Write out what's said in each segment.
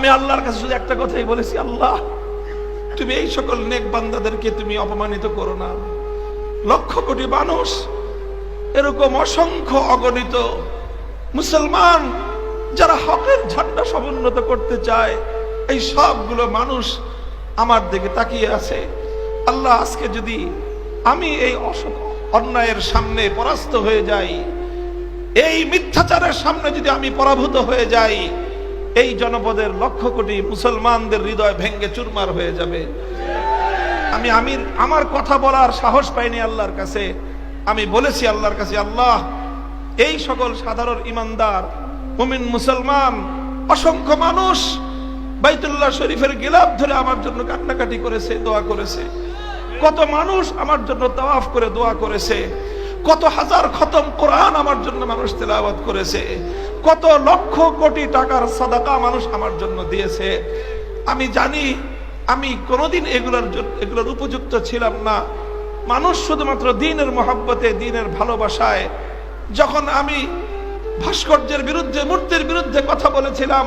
আমি আল্লাহর কাছে শুধু একটা কথাই বলেছি, আল্লাহ, তুমি এই সকল নেক বান্দাদেরকে তুমি অপমানিত করো না। লক্ষ কোটি মানুষ, এরকম অসংখ্য অগণিত মুসলমান, যারা হকের ঝান্ডা সমুন্নত করতে চায়, এই সবগুলো মানুষ আমার দিকে তাকিয়ে আছে। আল্লাহ, আজকে যদি আমি এই অন্যায়ের সামনে পরাস্ত হয়ে যাই, এই মিথ্যাচারের সামনে যদি আমি পরাভূত হয়ে যাই এই জনপদের লক্ষ কোটি মুসলমানদের হৃদয় ভেঙ্গে চুরমার হয়ে যাবে। আমি আমি আমার কথা বলার সাহস পাইনি আল্লাহর কাছে। আমি বলেছি আল্লাহর কাছে, আল্লাহ, এই সকল সাধারণ ইমানদার, মুমিন, মুসলমান, অসংখ্য মানুষ বাইতুল্লাহ শরীফের গিলাপ ধরে আমার জন্য কান্নাকাটি করেছে, দোয়া করেছে। কত মানুষ আমার জন্য তাওয়াফ করে, দোয়া করেছে। কত হাজার খতম কোরআন আমার জন্য মানুষ তেলাওয়াত করেছে। কত লক্ষ কোটি টাকার সাদাকা মানুষ আমার জন্য দিয়েছে। আমি জানি, আমি কোনোদিন এগুলোর এগুলোর উপযুক্ত ছিলাম না। মানুষ শুধুমাত্র দিনের মহাব্বতে, দিনের ভালোবাসায়। যখন আমি ভাস্কর্যের বিরুদ্ধে, মূর্তির বিরুদ্ধে কথা বলেছিলাম,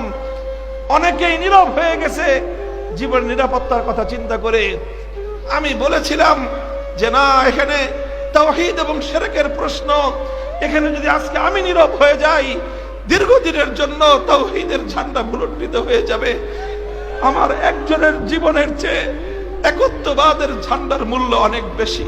অনেকেই নীরব হয়ে গেছে জীবন নিরাপত্তার কথা চিন্তা করে। আমি বলেছিলাম যে, না, এখানে তাওহীদ এবং সেরেকের প্রশ্ন। এখানে যদি আজকে আমি নীরব হয়ে যাই দীর্ঘদিনের জন্য তৌহিদের ঝান্ডা মুরণ্ডিত হয়ে যাবে। আমার একজনের জীবনের চেয়ে একত্ববাদের ঝান্ডার মূল্য অনেক বেশি।